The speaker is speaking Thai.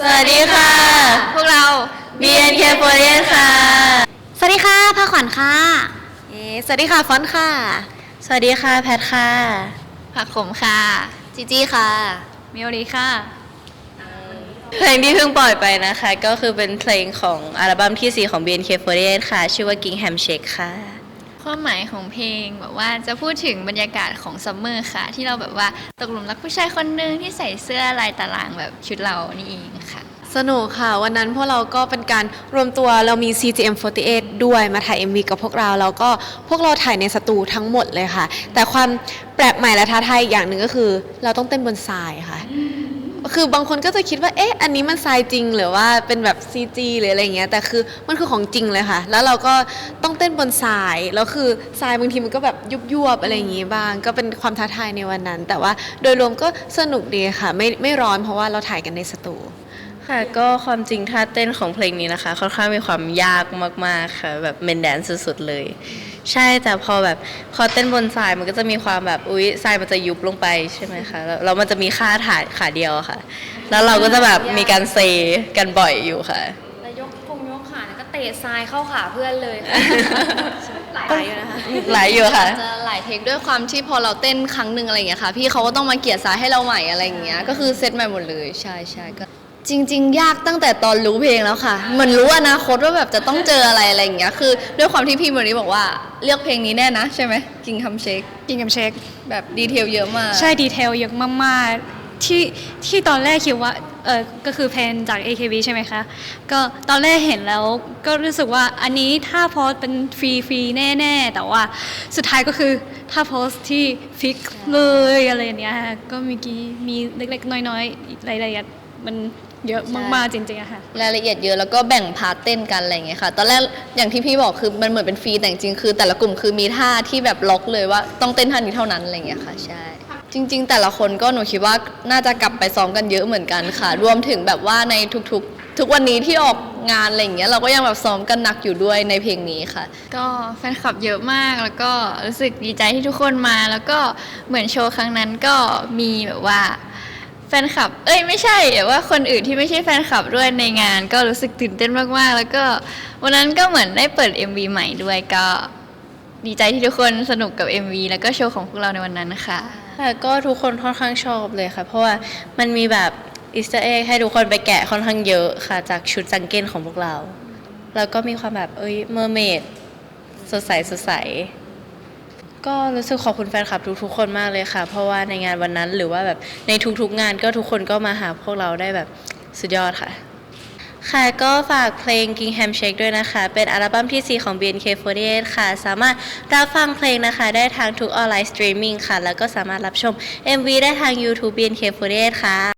สวัสดีค่ะ พวกเรา BNK48 ค่ะ สวัสดีค่ะพาขวัญค่ะ เอ๊ะสวัสดีค่ะฟอนต์ค่ะ สวัสดีค่ะแพทค่ะ ผักขมค่ะ จีจี้ค่ะมิโอริค่ะ เพลงที่เพิ่งปล่อยไปนะคะ ก็คือเป็นเพลงของอัลบั้มที่ 4 ของ BNK48 ค่ะ ชื่อว่า Gingham Shake ค่ะ ความหมายของเพลงแบบว่าจะพูดถึงบรรยากาศของซัมเมอร์ค่ะ ที่เราแบบว่าตกหลุมรักผู้ชายคนหนึ่งที่ใส่เสื้อลายตารางแบบชุดเรานี่เองค่ะ สนุกค่ะ วันนั้นพวกเราก็เป็นการรวมตัวเรามี CGM48 ด้วยมาถ่าย MV กับพวกเราแล้วก็พวกเราถ่ายในสตูทั้งหมดเลยค่ะ แต่ความแปลกใหม่และท้าทายอีกอย่างหนึ่งก็คือ เราต้องเต้นบนทรายค่ะ คือบางคนก็จะคิดว่า เอ๊ะ อันนี้มันทรายจริงหรือว่าเป็นแบบ CG หรืออะไรเงี้ย แต่คือมันคือของจริงเลยค่ะ แล้วเราก็ต้องเต้นบนทราย แล้วคือทรายบางทีมันก็แบบยุบยวบๆอะไรอย่างงี้บ้าง ก็เป็นความท้าทายในวันนั้น แต่ว่าโดยรวมก็สนุกดีค่ะ ไม่ไม่ร้อนเพราะว่าเราถ่ายกันในสตูค่ะก็ความจริงท่าเต้นของเพลงนี้นะคะ ค่อนข้างมีความยากมากๆค่ะแบบเมนแดนสุดๆเลย ใช่แต่พอแบบพอเต้นบนทรายมันก็จะมีความแบบอุ๊ยทรายมันจะยุบลงไปใช่ไหมคะแล้วแล้วมันจะมีค่าถ่ายขาเดียวอะค่ะ แล้วเราก็จะแบบมีการเซกันบ่อยอยู่ค่ะ แล้วยกพงยกขาแล้วก็เตะทรายเข้าขาเพื่อนเลยค่ะหลายอยู่นะคะ หลายอยู่ค่ะ จะหลายเทคด้วยความที่พอเราเต้นครั้งหนึ่งอะไรอย่างเงี้ยค่ะ พี่เขาก็ต้องมาเกลี่ยซ้ายให้เราใหม่อะไรอย่างเงี้ยก็คือเซตใหม่หมดเลย ใช่ใช่ก็ จริง ๆ ยากตั้งแต่ตอนรู้เพลงแล้วค่ะ เหมือนรู้อนาคตว่าแบบจะต้องเจออะไรอะไรอย่างเงี้ย คือ ด้วยความที่พี่มอนี้บอกว่าเลือกเพลงนี้แน่นะใช่ไหมกิงคำเช็คกินกับเช็คแบบดีเทลเยอะมาก ใช่ดีเทลเยอะมากๆที่ที่ตอนแรกคิดว่าเออก็คือเพลงจาก AKB ใช่ไหมคะ ก็ตอนแรกเห็นแล้วก็รู้สึกว่าอันนี้ถ้าโพสต์เป็นฟรีฟรีๆแน่ๆ แต่ว่าสุดท้ายก็คือถ้าโพสต์ที่ฟิกเลยอะไรอย่างเงี้ยค่ะก็เมีกี้มีเล็กๆ น้อยๆรายละเอียดมัน เยอะมากๆจริงๆอะค่ะ รายละเอียดเยอะแล้วก็แบ่งพาร์ทเต้นกันอะไรอย่างเงี้ยค่ะ ตอนแรกอย่างที่พี่บอกคือมันเหมือนเป็นฟรีแต่จริงๆคือ แต่ละกลุ่มคือมีท่าที่แบบล็อกเลยว่าต้องเต้นท่านี้เท่านั้นอะไรอย่างเงี้ยค่ะใช่ จริง ๆ แต่ละคนก็หนูคิดว่าน่าจะกลับไปซ้อมกันเยอะเหมือนกันค่ะ รวมถึงแบบว่าในทุกๆ ทุกวันนี้ที่ออกงานอะไรอย่างเงี้ยเราก็ยังแบบซ้อมกันหนักอยู่ด้วยในเพลงนี้ค่ะ ก็แฟนคลับเยอะมากแล้วก็รู้สึกดีใจที่ทุกคนมา แล้วก็เหมือนโชว์ครั้งนั้นก็มีแบบว่า แฟนคลับ เอ้ยไม่ใช่แบบว่าคนอื่นที่ไม่ใช่แฟนคลับด้วยในงาน ก็รู้สึกตื่นเต้นมากๆ แล้วก็วันนั้นก็เหมือนได้เปิด MV ใหม่ด้วยก็ดีใจที่ทุกคนสนุกกับ MV แล้วก็โชว์ของพวกเราในวันนั้นค่ะ ค่ะก็ทุกคนค่อนข้างชอบเลยค่ะ เพราะว่ามันมีแบบอีสต r ร์เอ็กให้ทุกคนไปแกะค่อนข้างเยอะค่ะ จากชุดจังเก้นของพวกเรา แล้วก็มีความแบบเอ้ยเมอร์เมดสดใสสดใส ก็รู้สึกขอบคุณแฟนคลับทุกๆคนมากเลยค่ะ เพราะว่าในงานวันนั้นหรือว่าแบบในทุกๆงานก็ทุกคนก็มาหาพวกเราได้แบบสุดยอดค่ะ ค่ะก็ฝากเพลง Gingham Shake ด้วยนะคะ เป็นอัลบั้มที่ 4 ของ BNK48 ค่ะ สามารถรับฟังเพลงนะคะ ได้ทางทุกออนไลน์สตรีมมิ่งค่ะ แล้วก็สามารถรับชม MV ได้ทาง YouTube BNK48 ค่ะ